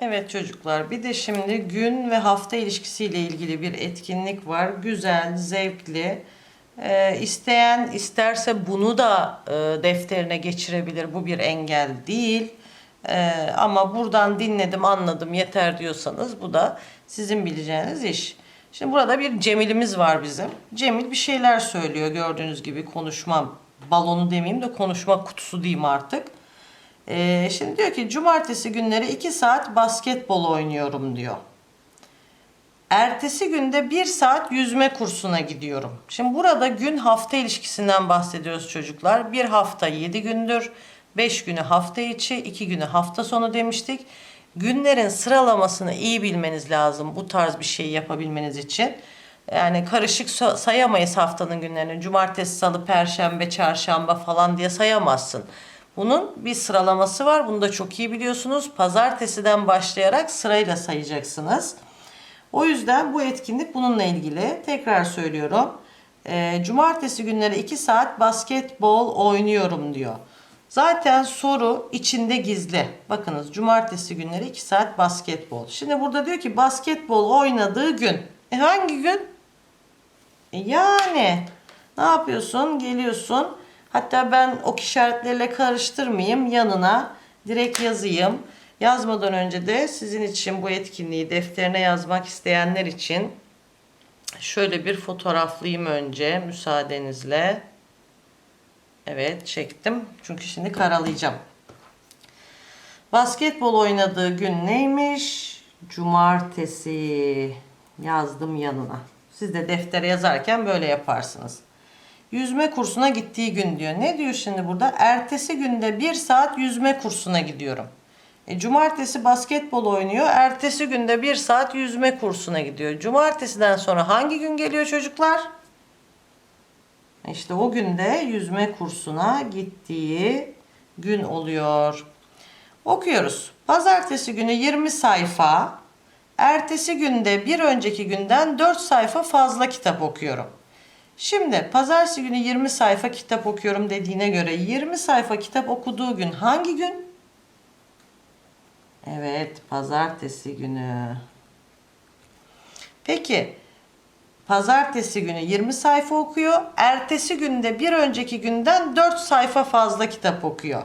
Evet çocuklar bir de şimdi gün ve hafta ilişkisiyle ilgili bir etkinlik var. Güzel, zevkli. Ee, isteyen isterse bunu da e, defterine geçirebilir. Bu bir engel değil. Ee, ama buradan dinledim anladım yeter diyorsanız bu da sizin bileceğiniz iş. Şimdi burada bir Cemil'imiz var bizim. Cemil bir şeyler söylüyor gördüğünüz gibi konuşma balonu demeyeyim de konuşma kutusu diyeyim artık. Ee, şimdi diyor ki cumartesi günleri 2 saat basketbol oynuyorum diyor. Ertesi günde 1 saat yüzme kursuna gidiyorum. Şimdi burada gün hafta ilişkisinden bahsediyoruz çocuklar. Bir hafta 7 gündür. 5 günü hafta içi, 2 günü hafta sonu demiştik. Günlerin sıralamasını iyi bilmeniz lazım bu tarz bir şey yapabilmeniz için. Yani karışık sa- sayamayız haftanın günlerini. Cumartesi, salı, perşembe, çarşamba falan diye sayamazsın. Bunun bir sıralaması var. Bunu da çok iyi biliyorsunuz. Pazartesiden başlayarak sırayla sayacaksınız. O yüzden bu etkinlik bununla ilgili. Tekrar söylüyorum. Ee, cumartesi günleri 2 saat basketbol oynuyorum diyor. Zaten soru içinde gizli. Bakınız cumartesi günleri 2 saat basketbol. Şimdi burada diyor ki basketbol oynadığı gün. E hangi gün? E yani ne yapıyorsun? Geliyorsun. Hatta ben ok işaretleriyle karıştırmayayım. Yanına direkt yazayım. Yazmadan önce de sizin için bu etkinliği defterine yazmak isteyenler için şöyle bir fotoğraflayayım önce müsaadenizle. Evet çektim. Çünkü şimdi karalayacağım. Basketbol oynadığı gün neymiş? Cumartesi yazdım yanına. Siz de deftere yazarken böyle yaparsınız. Yüzme kursuna gittiği gün diyor. Ne diyor şimdi burada? Ertesi günde bir saat yüzme kursuna gidiyorum. E, cumartesi basketbol oynuyor. Ertesi günde bir saat yüzme kursuna gidiyor. Cumartesiden sonra hangi gün geliyor çocuklar? İşte o günde yüzme kursuna gittiği gün oluyor. Okuyoruz. Pazartesi günü 20 sayfa. Ertesi günde bir önceki günden 4 sayfa fazla kitap okuyorum. Şimdi pazartesi günü 20 sayfa kitap okuyorum dediğine göre 20 sayfa kitap okuduğu gün hangi gün? Evet, pazartesi günü. Peki, pazartesi günü 20 sayfa okuyor. Ertesi günde bir önceki günden 4 sayfa fazla kitap okuyor.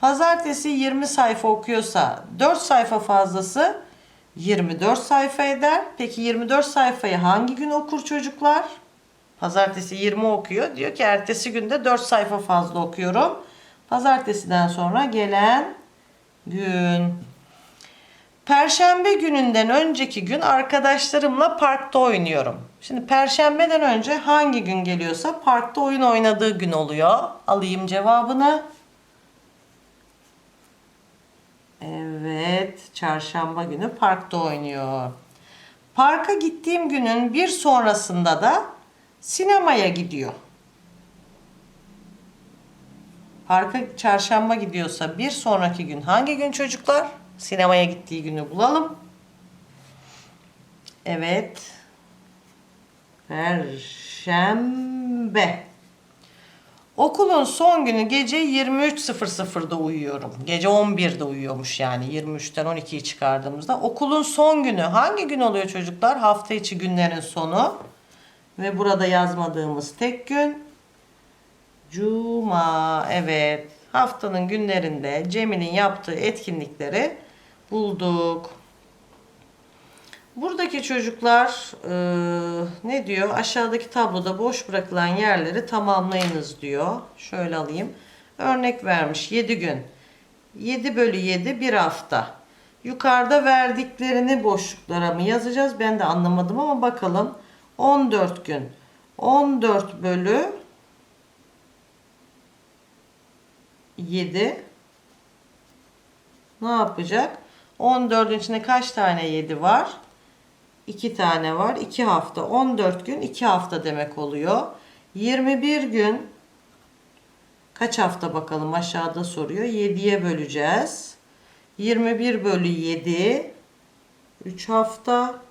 Pazartesi 20 sayfa okuyorsa 4 sayfa fazlası 24 sayfa eder. Peki 24 sayfayı hangi gün okur çocuklar? Pazartesi 20 okuyor. Diyor ki ertesi günde 4 sayfa fazla okuyorum. Pazartesiden sonra gelen gün. Perşembe gününden önceki gün arkadaşlarımla parkta oynuyorum. Şimdi perşembeden önce hangi gün geliyorsa parkta oyun oynadığı gün oluyor. Alayım cevabını. Evet, çarşamba günü parkta oynuyor. Parka gittiğim günün bir sonrasında da sinemaya gidiyor. Parka çarşamba gidiyorsa bir sonraki gün hangi gün çocuklar? Sinemaya gittiği günü bulalım. Evet. Perşembe. Okulun son günü gece 23.00'da uyuyorum. Gece 11'de uyuyormuş yani 23'ten 12'yi çıkardığımızda. Okulun son günü hangi gün oluyor çocuklar? Hafta içi günlerin sonu. Ve burada yazmadığımız tek gün Cuma. Evet. Haftanın günlerinde Cemil'in yaptığı etkinlikleri bulduk. Buradaki çocuklar eee, ne diyor? Aşağıdaki tabloda boş bırakılan yerleri tamamlayınız diyor. Şöyle alayım. Örnek vermiş 7 gün. 7 bölü 7 bir hafta. Yukarıda verdiklerini boşluklara mı yazacağız? Ben de anlamadım ama bakalım. 14 gün. 14 bölü 7 ne yapacak? 14'ün içinde kaç tane 7 var? 2 tane var. 2 hafta. 14 gün 2 hafta demek oluyor. 21 gün kaç hafta bakalım aşağıda soruyor. 7'ye böleceğiz. 21 bölü 7 3 hafta.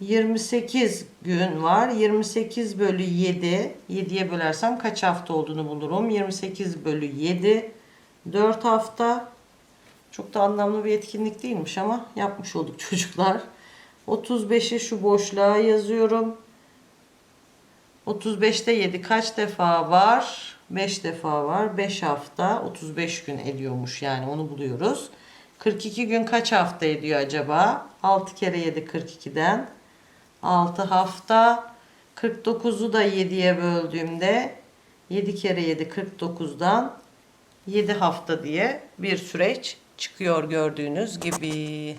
28 gün var. 28 bölü 7. 7'ye bölersem kaç hafta olduğunu bulurum. 28 bölü 7. 4 hafta. Çok da anlamlı bir etkinlik değilmiş ama yapmış olduk çocuklar. 35'i şu boşluğa yazıyorum. 35'te 7 kaç defa var? 5 defa var. 5 hafta 35 gün ediyormuş yani onu buluyoruz. 42 gün kaç hafta ediyor acaba? 6 kere 7 42'den. 6 hafta. 49'u da 7'ye böldüğümde 7 kere 7 49'dan 7 hafta diye bir süreç çıkıyor gördüğünüz gibi.